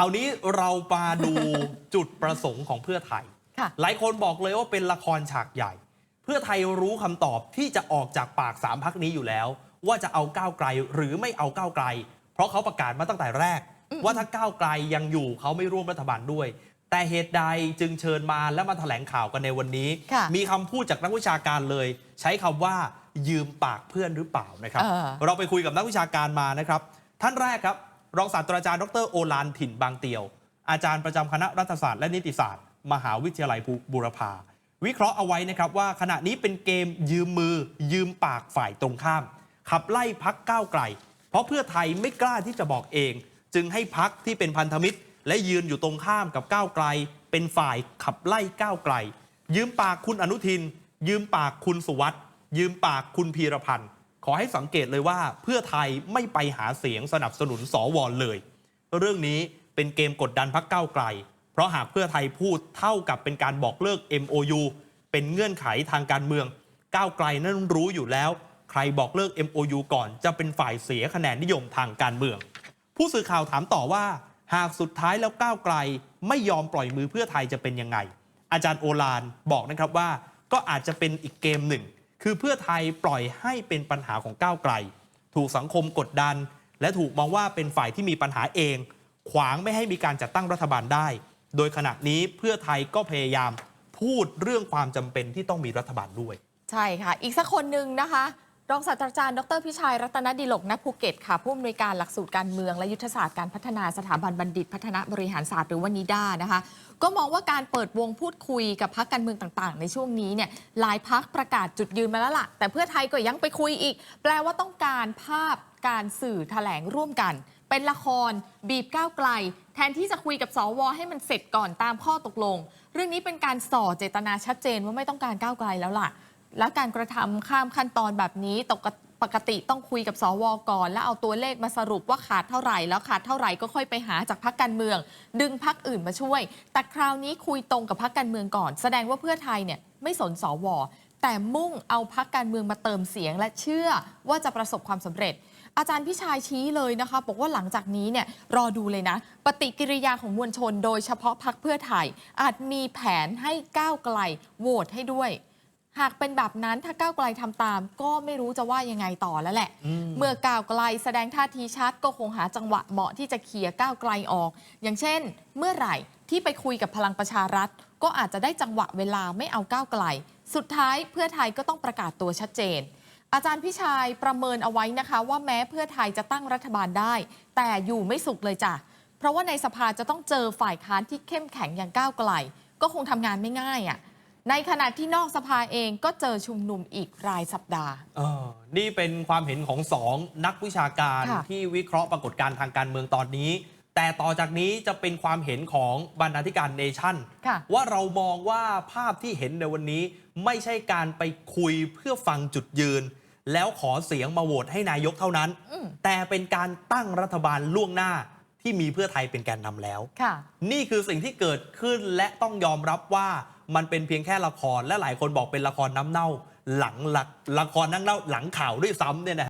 ราวนี้เรามาดูจุดประสงค์ของเพื่อไทย ค่ะ หลายคนบอกเลยว่าเป็นละครฉากใหญ่ เพื่อไทยรู้คำตอบที่จะออกจากปากสามพักนี้อยู่แล้ว ว่าจะเอาก้าวไกลหรือไม่เอาก้าวไกล เพราะเขาประกาศมาตั้งแต่แรก ว่าถ้าก้าวไกลยังอยู่เขาไม่ร่วมรัฐบาลด้วย แต่เหตุใดจึงเชิญมาและมาแถลงข่าวกันในวันนี้ ค่ะมีคำพูดจากนักวิชาการเลย ใช้คำว่ายืมปากเพื่อนหรือเปล่านะครับ เออ เราไปคุยกับนักวิชาการมานะครับ ท่านแรกครับ รองศาสตราจารย์ดรโอลานถิ่นบางเตียว อาจารย์ประจำคณะรัฐศาสตร์และนิติศาสตร์ มหาวิทยาลัยบูรพาวิเคราะห์เอาไว้นะครับว่าขณะนี้เป็นเกมยืมมือ ยืมปากฝ่ายตรงข้าม ขับไล่พักก้าวไกล เพราะเพื่อไทยไม่กล้าที่จะบอกเอง จึงให้พักที่เป็นพันธมิตร และยืนอยู่ตรงข้ามกับก้าวไกล เป็นฝ่ายขับไล่ก้าวไกล ยืมปากคุณอนุทิน ยืมปากคุณสุวัสด์ยืมปากคุณพีรพันธ์ ขอให้สังเกตเลยว่าเพื่อไทยไม่ไปหาเสียงสนับสนุนสวเลย เรื่องนี้เป็นเกมกดดันพักเก้าไกล เพราะหากเพื่อไทยพูดเท่ากับเป็นการบอกเลิก MOU เป็นเงื่อนไขทางการเมืองก้าวไกลนั้นรู้อยู่แล้ว ใครบอกเลิก MOU ก่อนจะเป็นฝ่ายเสียคะแนนนิยมทางการเมือง ผู้สื่อข่าวถามต่อว่า หากสุดท้ายแล้วก้าวไกลไม่ยอมปล่อยมือเพื่อไทยจะเป็นยังไง อาจารย์โอลานบอกนะครับว่าก็อาจจะเป็นอีกเกมหนึ่ง คือเพื่อไทยปล่อยให้เป็นปัญหาของก้าวไกล ถูกสังคมกดดัน และถูกมองว่าเป็นฝ่ายที่มีปัญหาเอง ขวางไม่ให้มีการจัดตั้งรัฐบาลได้ โดยขณะนี้เพื่อไทยก็พยายามพูดเรื่องความจำเป็นที่ต้องมีรัฐบาลด้วย ใช่ค่ะ อีกสักคนหนึ่งนะคะ รองศาสตราจารย์ ดรพิชัย รัตนดิลกณภูเก็ตค่ะ ผู้อำนวยการหลักสูตรการเมืองและยุทธศาสตร์การพัฒนาสถาบันบัณฑิต พัฒนาบริหารศาสตร์หรือว่านิด้านะคะ ก็มองว่าการเปิดวงพูดคุยกับพักการเมืองต่างๆ ในช่วงนี้เนี่ยหลายพักประกาศจุดยืนมาแล้วล่ะ แต่เพื่อไทยก็ยังไปคุยอีก แปลว่าต้องการภาพการสื่อแถลงร่วมกัน เป็นละคร บีบก้าวไกล แทนที่จะคุยกับสวให้มันเสร็จก่อนตามข้อตกลง เรื่องนี้เป็นการส่อเจตนาชัดเจนว่าไม่ต้องการก้าวไกลแล้วล่ะ และการกระทำข้ามขั้นตอนแบบนี้ตกปกติต้องคุยกับสวก่อน แล้วเอาตัวเลขมาสรุปว่าขาดเท่าไหร่ แล้วขาดเท่าไหร่ก็ค่อยไปหาจากพักการเมือง ดึงพักอื่นมาช่วย แต่คราวนี้คุยตรงกับพักการเมืองก่อน แสดงว่าเพื่อไทยเนี่ยไม่สนสวแต่มุ่งเอาพักการเมืองมาเติมเสียงและเชื่อว่าจะประสบความสำเร็จ อาจารย์พิชายชี้เลยนะคะ บอกว่าหลังจากนี้เนี่ยรอดูเลยนะ ปฏิกิริยาของมวลชน โดยเฉพาะพักเพื่อไทยอาจมีแผนให้ก้าวไกลโหวตให้ด้วย หากเป็นแบบนั้นถ้าก้าวไกลทำตาม ก็ไม่รู้จะว่ายังไงต่อแล้วแหละอืมเมื่อก้าวไกลแสดงท่าทีชัดก็คงหาจังหวะเหมาะที่จะเคลียร์ก้าวไกลออก อย่างเช่น เมื่อไหร่ที่ไปคุยกับพลังประชารัฐ ก็อาจจะได้จังหวะเวลาไม่เอาก้าวไกล สุดท้ายเพื่อไทยก็ต้องประกาศตัวชัดเจน อาจารย์พิชัยประเมินเอาไว้นะคะ ว่าแม้เพื่อไทยจะตั้งรัฐบาลได้ แต่อยู่ไม่สุขเลยจ้ะเพราะว่าในสภาจะต้องเจอฝ่ายค้านที่เข้มแข็งอย่างก้าวไกล ก็คงทำงานไม่ง่ายอะ่ะ ในขณะที่นอกสภาเองก็เจอชุมนุมอีกรายสัปดาห์ เออนี่เป็นความเห็นของสองนักวิชาการค่ะ ที่วิเคราะห์ปรากฏการณ์ทางการเมืองตอนนี้ แต่ต่อจากนี้จะเป็นความเห็นของบรรณาธิการเนชั่น ค่ะ ว่าเรามองว่าภาพที่เห็นในวันนี้ไม่ใช่การไปคุยเพื่อฟังจุดยืน แล้วขอเสียงมาโหวตให้นายกเท่านั้น อืม แต่เป็นการตั้งรัฐบาลล่วงหน้า ที่มีเพื่อไทยเป็นแกนนำแล้วค่ะนี่คือสิ่งที่เกิดขึ้นและต้องยอมรับว่ามันเป็นเพียงแค่ละครและหลายคนบอกเป็นละครน้ำเน่า หลังละละครน้ำเน่าหลังข่าวด้วยซ้ำเนี่ยนะ